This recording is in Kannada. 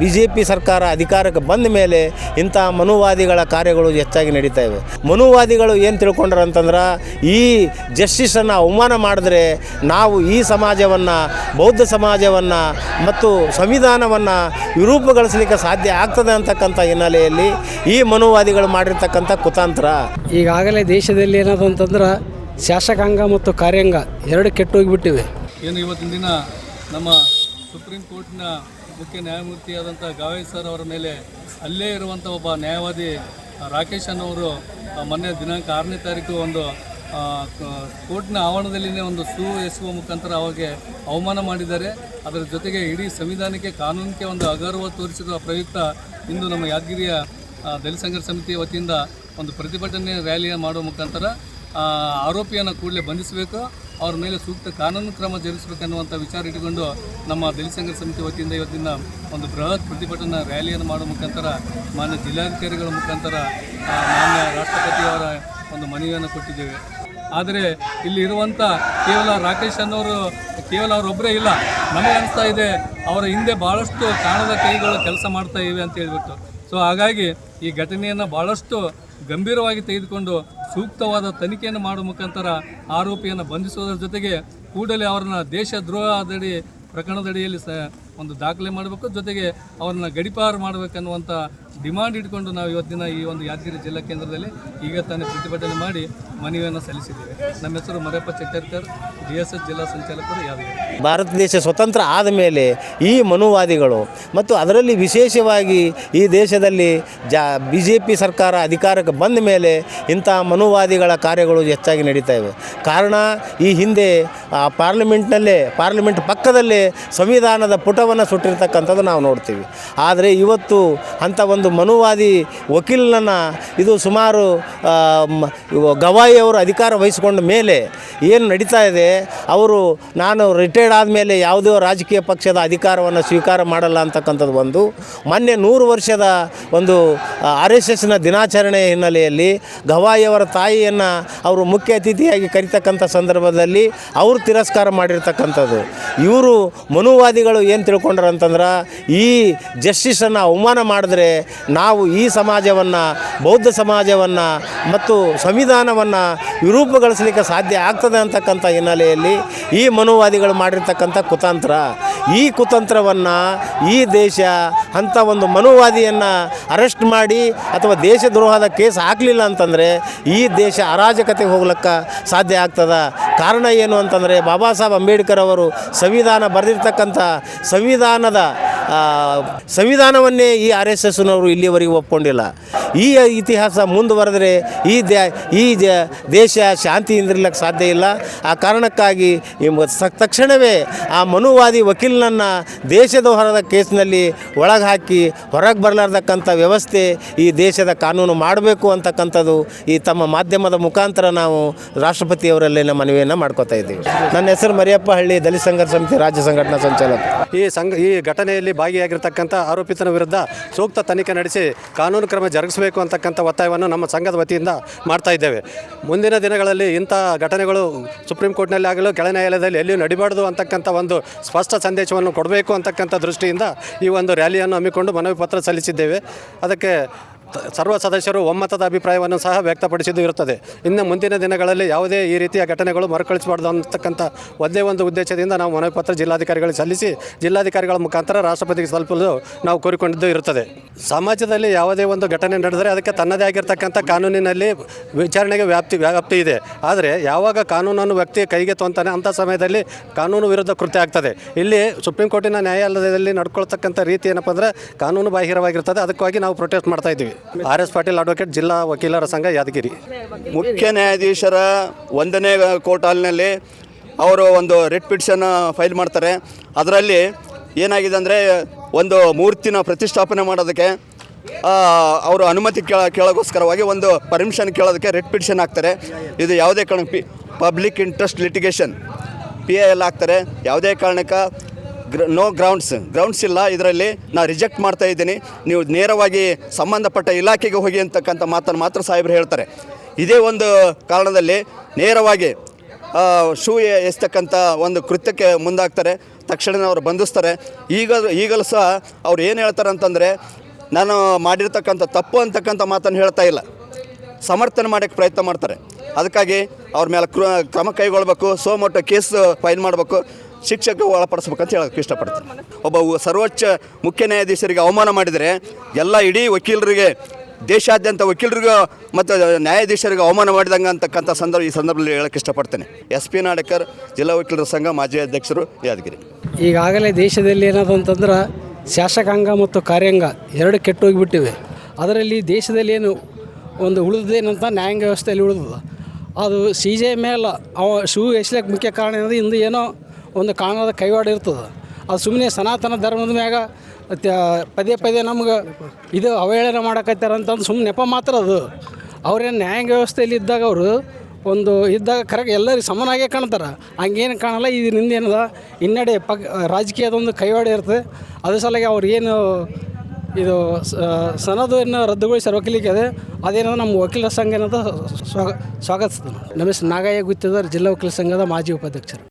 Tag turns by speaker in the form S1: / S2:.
S1: ಬಿ ಜೆ ಪಿ ಸರ್ಕಾರ ಅಧಿಕಾರಕ್ಕೆ ಬಂದ ಮೇಲೆ ಇಂಥ ಮನುವಾದಿಗಳ ಕಾರ್ಯಗಳು ಹೆಚ್ಚಾಗಿ ನಡೀತಾ ಇವೆ. ಮನುವಾದಿಗಳು ಏನು ತಿಳ್ಕೊಂಡ್ರು ಅಂತಂದ್ರೆ ಈ ಜಸ್ಟಿಸನ್ನು ಅವಮಾನ ಮಾಡಿದ್ರೆ ನಾವು ಈ ಸಮಾಜವನ್ನು ಬೌದ್ಧ ಸಮಾಜವನ್ನು ಮತ್ತು ಸಂವಿಧಾನವನ್ನು ವಿರೂಪಗೊಳಿಸಲಿಕ್ಕೆ ಸಾಧ್ಯ ಆಗ್ತದೆ ಅಂತಕ್ಕಂಥ ಹಿನ್ನೆಲೆಯಲ್ಲಿ ಈ ಮನುವಾದಿಗಳು ಮಾಡಿರ್ತಕ್ಕಂಥ ಕುತಾಂತರ.
S2: ಈಗಾಗಲೇ ದೇಶದಲ್ಲಿ ಏನದು ಅಂತಂದ್ರೆ ಶಾಸಕಾಂಗ ಮತ್ತು ಕಾರ್ಯಾಂಗ ಎರಡು ಕೆಟ್ಟೋಗಿಬಿಟ್ಟಿವೆ.
S3: ಏನು ಇವತ್ತಿನ ದಿನ ನಮ್ಮ ಸುಪ್ರೀಂ ಕೋರ್ಟ್ನ ಮುಖ್ಯ ನ್ಯಾಯಮೂರ್ತಿಯಾದಂಥ ಗಾವೇ ಸರ್ ಅವರ ಮೇಲೆ ಅಲ್ಲೇ ಇರುವಂಥ ಒಬ್ಬ ನ್ಯಾಯವಾದಿ ರಾಕೇಶ್ ಅನ್ನೋರು ಮೊನ್ನೆ ದಿನಾಂಕ ಆರನೇ ತಾರೀಕು ಒಂದು ಕೋರ್ಟ್ನ ಆವರಣದಲ್ಲಿನೇ ಒಂದು ಸೂ ಎಸುವ ಮುಖಾಂತರ ಅವಾಗೆ ಅವಮಾನ ಮಾಡಿದ್ದಾರೆ. ಅದರ ಜೊತೆಗೆ ಇಡೀ ಸಂವಿಧಾನಕ್ಕೆ ಕಾನೂನಿಗೆ ಒಂದು ಅಗೌರವ ತೋರಿಸಿದ ಪ್ರಯುಕ್ತ ಇಂದು ನಮ್ಮ ಯಾದಗಿರಿಯ ದಲಿತ ಸಂಘರ್ಷ ಸಮಿತಿ ವತಿಯಿಂದ ಒಂದು ಪ್ರತಿಭಟನೆ ರ್ಯಾಲಿಯ ಮಾಡುವ ಮುಖಾಂತರ ಆರೋಪಿಯನ್ನು ಕೂಡಲೇ ಬಂಧಿಸಬೇಕು. ಅವ್ರ ಮೇಲೆ ಸೂಕ್ತ ಕಾನೂನು ಕ್ರಮ ಜರುಗಿಸಬೇಕನ್ನುವಂಥ ವಿಚಾರ ಇಟ್ಟುಕೊಂಡು ನಮ್ಮ ದಲಿತ ಸಂಘರ್ಷ ಸಮಿತಿ ವತಿಯಿಂದ ಇವತ್ತಿನ ಒಂದು ಬೃಹತ್ ಪ್ರತಿಭಟನಾ ರ್ಯಾಲಿಯನ್ನು ಮಾಡೋ ಮುಖಾಂತರ ಮಾನ್ಯ ಜಿಲ್ಲಾಧಿಕಾರಿಗಳ ಮುಖಾಂತರ ಮಾನ್ಯ ರಾಷ್ಟ್ರಪತಿಯವರ ಒಂದು ಮನವಿಯನ್ನು ಕೊಟ್ಟಿದ್ದೇವೆ. ಆದರೆ ಇಲ್ಲಿ ಇರುವಂಥ ಕೇವಲ ರಾಕೇಶ್ ಅನ್ನೋರು, ಕೇವಲ ಅವರೊಬ್ಬರೇ ಇಲ್ಲ. ನಮಗೆ ಅನಿಸ್ತಾ ಇದೆ ಅವರ ಹಿಂದೆ ಭಾಳಷ್ಟು ಕಾಣದ ಕೈಗಳು ಕೆಲಸ ಮಾಡ್ತಾ ಇವೆ ಅಂತ ಹೇಳ್ಬಿಟ್ಟು. ಸೊ, ಹಾಗಾಗಿ ಈ ಘಟನೆಯನ್ನು ಭಾಳಷ್ಟು ಗಂಭೀರವಾಗಿ ತೆಗೆದುಕೊಂಡು ಸೂಕ್ತವಾದ ತನಿಖೆಯನ್ನು ಮಾಡುವ ಮುಖಾಂತರ ಆರೋಪಿಯನ್ನು ಬಂಧಿಸುವುದರ ಜೊತೆಗೆ ಕೂಡಲೇ ಅವರನ್ನ ದೇಶದ್ರೋಹದಡಿ, ಪ್ರಕರಣದಡಿಯಲ್ಲಿ ಸ ಒಂದು ದಾಖಲೆ ಮಾಡಬೇಕು. ಜೊತೆಗೆ ಅವರನ್ನು ಗಡಿಪಾರು ಮಾಡಬೇಕನ್ನುವಂಥ ಡಿಮಾಂಡ್ ಇಟ್ಕೊಂಡು ನಾವು ಇವತ್ತಿನ ಈ ಒಂದು ಯಾದಗಿರಿ ಜಿಲ್ಲಾ ಕೇಂದ್ರದಲ್ಲಿ ಈಗ ತಾನೇ ಪ್ರತಿಭಟನೆ ಮಾಡಿ ಮನವಿಯನ್ನು ಸಲ್ಲಿಸಿದ್ದೇವೆ. ನಮ್ಮ ಹೆಸರು Marappa Chattarkar, D S S ಜಿಲ್ಲಾ ಸಂಚಾಲಕರು ಯಾದಗಿರಿ.
S1: ಭಾರತ ದೇಶ ಸ್ವತಂತ್ರ ಆದ ಮೇಲೆ ಈ ಮನುವಾದಿಗಳು ಮತ್ತು ಅದರಲ್ಲಿ ವಿಶೇಷವಾಗಿ ಈ ದೇಶದಲ್ಲಿ ಜಾ ಬಿ ಜೆ ಪಿ ಸರ್ಕಾರ ಅಧಿಕಾರಕ್ಕೆ ಬಂದ ಮೇಲೆ ಇಂಥ ಮನುವಾದಿಗಳ ಕಾರ್ಯಗಳು ಹೆಚ್ಚಾಗಿ ನಡೀತಾ ಇವೆ. ಕಾರಣ ಈ ಹಿಂದೆ ಪಾರ್ಲಿಮೆಂಟ್ನಲ್ಲೇ, ಪಾರ್ಲಿಮೆಂಟ್ ಪಕ್ಕದಲ್ಲೇ ಸಂವಿಧಾನದ ಪುಟವನ್ನು ಸುಟ್ಟಿರ್ತಕ್ಕಂಥದ್ದು ನಾವು ನೋಡ್ತೀವಿ. ಆದರೆ ಇವತ್ತು ಅಂಥ ಒಂದು ಮನುವಾದಿ ವಕೀಲನನ್ನು ಇದು ಸುಮಾರು ಗವಾಯಿಯವರು ಅಧಿಕಾರ ವಹಿಸಿಕೊಂಡ ಮೇಲೆ ಏನು ನಡೀತಾ ಇದೆ, ಅವರು ನಾನು ರಿಟೈರ್ಡ್ ಆದಮೇಲೆ ಯಾವುದೋ ರಾಜಕೀಯ ಪಕ್ಷದ ಅಧಿಕಾರವನ್ನು ಸ್ವೀಕಾರ ಮಾಡಲ್ಲ ಅಂತಕ್ಕಂಥದ್ದು ಒಂದು ಮೊನ್ನೆ ನೂರು ವರ್ಷದ ಒಂದು ಆರ್ ಎಸ್ ಎಸ್ನ ದಿನಾಚರಣೆ ಹಿನ್ನೆಲೆಯಲ್ಲಿ ಗವಾಯಿಯವರ ತಾಯಿಯನ್ನು ಅವರು ಮುಖ್ಯ ಅತಿಥಿಯಾಗಿ ಕರಿತಕ್ಕಂಥ ಸಂದರ್ಭದಲ್ಲಿ ಅವರು ತಿರಸ್ಕಾರ ಮಾಡಿರ್ತಕ್ಕಂಥದ್ದು. ಇವರು ಮನುವಾದಿಗಳು ಏನು ತಿಳ್ಕೊಂಡ್ರು ಅಂತಂದ್ರೆ ಈ ಜಸ್ಟಿಸನ್ನು ಅವಮಾನ ಮಾಡಿದ್ರೆ ನಾವು ಈ ಸಮಾಜವನ್ನು, ಬೌದ್ಧ ಸಮಾಜವನ್ನು ಮತ್ತು ಸಂವಿಧಾನವನ್ನು ವಿರೂಪಗೊಳಿಸಲಿಕ್ಕೆ ಸಾಧ್ಯ ಆಗ್ತದೆ ಅಂತಕ್ಕಂಥ ಹಿನ್ನೆಲೆಯಲ್ಲಿ ಈ ಮನುವಾದಿಗಳು ಮಾಡಿರ್ತಕ್ಕಂಥ ಕುತಂತ್ರ. ಈ ಕುತಂತ್ರವನ್ನು ಈ ದೇಶ ಅಂಥ ಒಂದು ಮನುವಾದಿಯನ್ನು ಅರೆಸ್ಟ್ ಮಾಡಿ ಅಥವಾ ದೇಶದ್ರೋಹದ ಕೇಸ್ ಹಾಕಲಿಲ್ಲ ಅಂತಂದರೆ ಈ ದೇಶ ಅರಾಜಕತೆಗೆ ಹೋಗ್ಲಿಕ್ಕೆ ಸಾಧ್ಯ ಆಗ್ತದ? ಕಾರಣ ಏನು ಅಂತಂದರೆ ಬಾಬಾ ಸಾಹೇಬ್ ಅಂಬೇಡ್ಕರ್ ಅವರು ಸಂವಿಧಾನ ಬರೆದಿರ್ತಕ್ಕಂಥ ಸಂವಿಧಾನದ ಸಂವಿಧಾನವನ್ನೇ ಈ ಆರ್ ಎಸ್ ಎಸ್ನವರು ಇಲ್ಲಿಯವರೆಗೆ ಒಪ್ಕೊಂಡಿಲ್ಲ. ಈ ಇತಿಹಾಸ ಮುಂದುವರೆದ್ರೆ ಈ ದೇ ಈ ದೇಶ ದೇಶ ಶಾಂತಿಯಿಂದಿರ್ಲಿಕ್ಕೆ ಸಾಧ್ಯ ಇಲ್ಲ. ಆ ಕಾರಣಕ್ಕಾಗಿ ತಕ್ಷಣವೇ ಆ ಮನುವಾದಿ ವಕೀಲನನ್ನು ದೇಶದ ಹೊರದ ಕೇಸ್ನಲ್ಲಿ ಒಳಗೆ ಹಾಕಿ ಹೊರಗೆ ಬರಲಾರ್ದಕ್ಕಂಥ ವ್ಯವಸ್ಥೆ ಈ ದೇಶದ ಕಾನೂನು ಮಾಡಬೇಕು ಅಂತಕ್ಕಂಥದ್ದು ಈ ತಮ್ಮ ಮಾಧ್ಯಮದ ಮುಖಾಂತರ ನಾವು ರಾಷ್ಟ್ರಪತಿಯವರಲ್ಲಿನ ಮನವಿಯನ್ನು ಮಾಡ್ಕೋತಾ ಇದ್ದೀವಿ. ನನ್ನ ಹೆಸರು ಮರಿಯಪ್ಪ ಹಳ್ಳಿ ದಲಿತ ಸಂಘರ್ಷ ಸಮಿತಿ ರಾಜ್ಯ ಸಂಘಟನಾ ಸಂಚಾಲಕ.
S4: ಈ ಸಂಘ, ಈ ಘಟನೆಯಲ್ಲಿ ಭಾಗಿಯಾಗಿರ್ತಕ್ಕಂಥ ಆರೋಪಿತನ ವಿರುದ್ಧ ಸೂಕ್ತ ತನಿಖೆ ನಡೆಸಿ ಕಾನೂನು ಕ್ರಮ ಜರುಗಿಸಬೇಕು ಅಂತಕ್ಕಂಥ ಒತ್ತಾಯವನ್ನು ನಮ್ಮ ಸಂಘದ ವತಿಯಿಂದ ಮಾಡ್ತಾ ಇದ್ದೇವೆ. ಮುಂದಿನ ದಿನಗಳಲ್ಲಿ ಇಂಥ ಘಟನೆಗಳು ಸುಪ್ರೀಂ ಕೋರ್ಟ್ನಲ್ಲಿ ಆಗಲು ಕೆಳ ನ್ಯಾಯಾಲಯದಲ್ಲಿ ಎಲ್ಲಿಯೂ ನಡಿಬಾರ್ದು ಅಂತಕ್ಕಂಥ ಒಂದು ಸ್ಪಷ್ಟ ಸಂದೇಶವನ್ನು ಕೊಡಬೇಕು ಅಂತಕ್ಕಂಥ ದೃಷ್ಟಿಯಿಂದ ಈ ಒಂದು ರ್ಯಾಲಿಯನ್ನು ಹಮ್ಮಿಕೊಂಡು ಮನವಿ ಪತ್ರ ಸಲ್ಲಿಸಿದ್ದೇವೆ. ಅದಕ್ಕೆ ಸರ್ವ ಸದಸ್ಯರು ಒಮ್ಮತದ ಅಭಿಪ್ರಾಯವನ್ನು ಸಹ ವ್ಯಕ್ತಪಡಿಸಿದ್ದು ಇರುತ್ತದೆ. ಇನ್ನು ಮುಂದಿನ ದಿನಗಳಲ್ಲಿ ಯಾವುದೇ ಈ ರೀತಿಯ ಘಟನೆಗಳು ಮರುಕಳಿಸಬಾರ್ದು ಅಂತಕ್ಕಂಥ ಒಂದೇ ಒಂದು ಉದ್ದೇಶದಿಂದ ನಾವು ಮನವಿ ಪತ್ರ ಜಿಲ್ಲಾಧಿಕಾರಿಗಳಿಗೆ ಸಲ್ಲಿಸಿ, ಜಿಲ್ಲಾಧಿಕಾರಿಗಳ ಮುಖಾಂತರ ರಾಷ್ಟ್ರಪತಿಗೆ ತಲುಪಲು ನಾವು ಕೋರಿಕೊಂಡಿದ್ದು ಇರುತ್ತದೆ. ಸಮಾಜದಲ್ಲಿ ಯಾವುದೇ ಒಂದು ಘಟನೆ ನಡೆದರೆ ಅದಕ್ಕೆ ತನ್ನದೇ ಆಗಿರ್ತಕ್ಕಂಥ ಕಾನೂನಿನಲ್ಲಿ ವಿಚಾರಣೆಗೆ ವ್ಯಾಪ್ತಿ ವ್ಯಾಪ್ತಿ ಇದೆ. ಆದರೆ ಯಾವಾಗ ಕಾನೂನನ್ನು ವ್ಯಕ್ತಿ ಕೈಗೆ ತೊಂತಾನೆ ಅಂಥ ಸಮಯದಲ್ಲಿ ಕಾನೂನು ವಿರುದ್ಧ ಕೃತ್ಯ ಆಗ್ತದೆ. ಇಲ್ಲಿ ಸುಪ್ರೀಂ ಕೋರ್ಟಿನ ನ್ಯಾಯಾಲಯದಲ್ಲಿ ನಡ್ಕೊಳ್ತಕ್ಕಂಥ ರೀತಿ ಏನಪ್ಪ ಅಂದರೆ ಕಾನೂನು ಬಾಹಿರವಾಗಿರ್ತದೆ. ಅದಕ್ಕಾಗಿ ನಾವು ಪ್ರೊಟೆಸ್ಟ್ ಮಾಡ್ತಾ ಇದ್ದೀವಿ. ಆರ್ ಎಸ್ ಪಾಟೀಲ್ ಅಡ್ವೊಕೇಟ್, ಜಿಲ್ಲಾ ವಕೀಲರ ಸಂಘ ಯಾದಗಿರಿ.
S5: ಮುಖ್ಯ ನ್ಯಾಯಾಧೀಶರ ಒಂದನೇ ಕೋರ್ಟ್ ಹಾಲ್ನಲ್ಲಿ ಅವರು ಒಂದು ರಿಟ್ ಪಿಟಿಷನ್ ಫೈಲ್ ಮಾಡ್ತಾರೆ. ಅದರಲ್ಲಿ ಏನಾಗಿದೆ ಅಂದರೆ ಒಂದು ಮೂರ್ತಿನ ಪ್ರತಿಷ್ಠಾಪನೆ ಮಾಡೋದಕ್ಕೆ ಅವರು ಅನುಮತಿ ಕೇಳ, ಕೇಳೋಕ್ಕೋಸ್ಕರವಾಗಿ ಒಂದು ಪರ್ಮಿಷನ್ ಕೇಳೋದಕ್ಕೆ ರೆಡ್ ಪಿಟಿಷನ್ ಹಾಕ್ತಾರೆ. ಇದು ಯಾವುದೇ ಕಾರಣ P public interest litigation. P L ಹಾಕ್ತಾರೆ. ಯಾವುದೇ ಕಾರಣಕ್ಕೆ ಗ್ರ ನೋ ಗ್ರೌಂಡ್ಸ್ ಗ್ರೌಂಡ್ಸ್ ಇಲ್ಲ, ಇದರಲ್ಲಿ ನಾನು ರಿಜೆಕ್ಟ್ ಮಾಡ್ತಾ ಇದ್ದೀನಿ. ನೀವು ನೇರವಾಗಿ ಸಂಬಂಧಪಟ್ಟ ಇಲಾಖೆಗೆ ಹೋಗಿ ಅಂತಕ್ಕಂಥ ಮಾತನ್ನು ಮಾತ್ರ ಸಾಹೇಬರು ಹೇಳ್ತಾರೆ. ಇದೇ ಒಂದು ಕಾರಣದಲ್ಲಿ ನೇರವಾಗಿ ಶೂ ಎಸ್ತಕ್ಕಂಥ ಒಂದು ಕೃತ್ಯಕ್ಕೆ ಮುಂದಾಗ್ತಾರೆ. ತಕ್ಷಣ ಅವರು ಬಂಧಿಸ್ತಾರೆ. ಈಗ ಈಗಲೂ ಸಹ ಅವ್ರು ಏನು ಹೇಳ್ತಾರೆ ಅಂತಂದರೆ, ನಾನು ಮಾಡಿರ್ತಕ್ಕಂಥ ತಪ್ಪು ಅಂತಕ್ಕಂಥ ಮಾತನ್ನು ಹೇಳ್ತಾ ಇಲ್ಲ. ಸಮರ್ಥನೆ ಮಾಡೋಕ್ಕೆ ಪ್ರಯತ್ನ ಮಾಡ್ತಾರೆ. ಅದಕ್ಕಾಗಿ ಅವ್ರ ಮೇಲೆ ಕ್ರ ಕ್ರಮ ಕೈಗೊಳ್ಬೇಕು. ಸೋ ಮೊಟ್ಟ ಕೇಸ್ ಫೈಲ್ ಮಾಡಬೇಕು. ಶಿಕ್ಷೆಗೆ ಅಂತ ಹೇಳೋಕ್ಕೆ ಇಷ್ಟಪಡ್ತೀನಿ. ಒಬ್ಬ ಸರ್ವೋಚ್ಚ ಮುಖ್ಯ ನ್ಯಾಯಾಧೀಶರಿಗೆ ಅವಮಾನ ಮಾಡಿದರೆ ಎಲ್ಲ ಇಡೀ ವಕೀಲರಿಗೆ, ದೇಶಾದ್ಯಂತ ವಕೀಲರಿಗೂ ಮತ್ತು ನ್ಯಾಯಾಧೀಶರಿಗೆ ಅವಮಾನ ಮಾಡಿದಂಗೆ ಅಂತಕ್ಕಂಥ ಸಂದರ್ಭ, ಈ ಸಂದರ್ಭದಲ್ಲಿ ಹೇಳಕ್ಕೆ ಇಷ್ಟಪಡ್ತೇನೆ. ಎಸ್ ಪಿ ನಾಡಕರ್, ಜಿಲ್ಲಾ ವಕೀಲರ ಸಂಘ, ಮಾಜಿ ಅಧ್ಯಕ್ಷರು ಯಾದಗಿರಿ.
S2: ಈಗಾಗಲೇ ದೇಶದಲ್ಲಿ ಏನದು ಅಂತಂದ್ರೆ ಶಾಸಕಾಂಗ ಮತ್ತು ಕಾರ್ಯಾಂಗ ಎರಡು ಕೆಟ್ಟು ಹೋಗಿಬಿಟ್ಟಿವೆ. ಅದರಲ್ಲಿ ದೇಶದಲ್ಲಿ ಏನು ಒಂದು ಉಳಿದೇನಂತ ನ್ಯಾಯಾಂಗ ವ್ಯವಸ್ಥೆಯಲ್ಲಿ ಉಳಿದದ. ಅದು ಸಿ ಜೆ ಮೇಲೆ ಅವ ಶೂ ಎಸ್ಲಕ್ಕೆ ಮುಖ್ಯ ಕಾರಣ ಏನಂದ್ರೆ ಇಂದು ಏನೋ ಒಂದು ಕಾನೂನದ ಕೈವಾಡ ಇರ್ತದೆ. ಅದು ಸುಮ್ಮನೆ ಸನಾತನ ಧರ್ಮದ ಮ್ಯಾಗ ಪದೇ ಪದೇ ನಮ್ಗೆ ಇದು ಅವಹೇಳನ ಮಾಡಕತ್ತಾರ ಅಂತಂದು ಸುಮ್ಮನೆ ನೆಪ ಮಾತ್ರ ಅದು. ಅವ್ರೇನು ನ್ಯಾಯಾಂಗ ವ್ಯವಸ್ಥೆಯಲ್ಲಿ ಇದ್ದಾಗ ಅವರು ಒಂದು ಇದ್ದಾಗ ಕರೆಕ್ಟ್ ಎಲ್ಲರಿಗೆ ಸಮನಾಗೇ ಕಾಣ್ತಾರೆ. ಹಂಗೇನು ಕಾಣಲ್ಲ ಇದರಿಂದ ಏನದ, ಹಿನ್ನಡೆ ಪಗ್ ರಾಜಕೀಯದೊಂದು ಕೈವಾಡ ಇರ್ತದೆ. ಅದ್ರ ಸಲುವಾಗಿ ಅವ್ರು ಏನು ಇದು ಸನದನ್ನು ರದ್ದುಗೊಳಿಸಿ ವಕೀಲಿಗೆ ಅದೇ, ಅದೇನದ ನಮ್ಮ ವಕೀಲರ ಸಂಘ ಏನದ ಸ್ವಾಗ ಸ್ವಾಗತಿಸ್ತದೆ. ನಮಸ್ ನಾಗಯ್ಯ ಗುತ್ತಿದ್ದಾರೆ ಜಿಲ್ಲಾ ವಕೀಲ ಸಂಘದ ಮಾಜಿ ಉಪಾಧ್ಯಕ್ಷರು.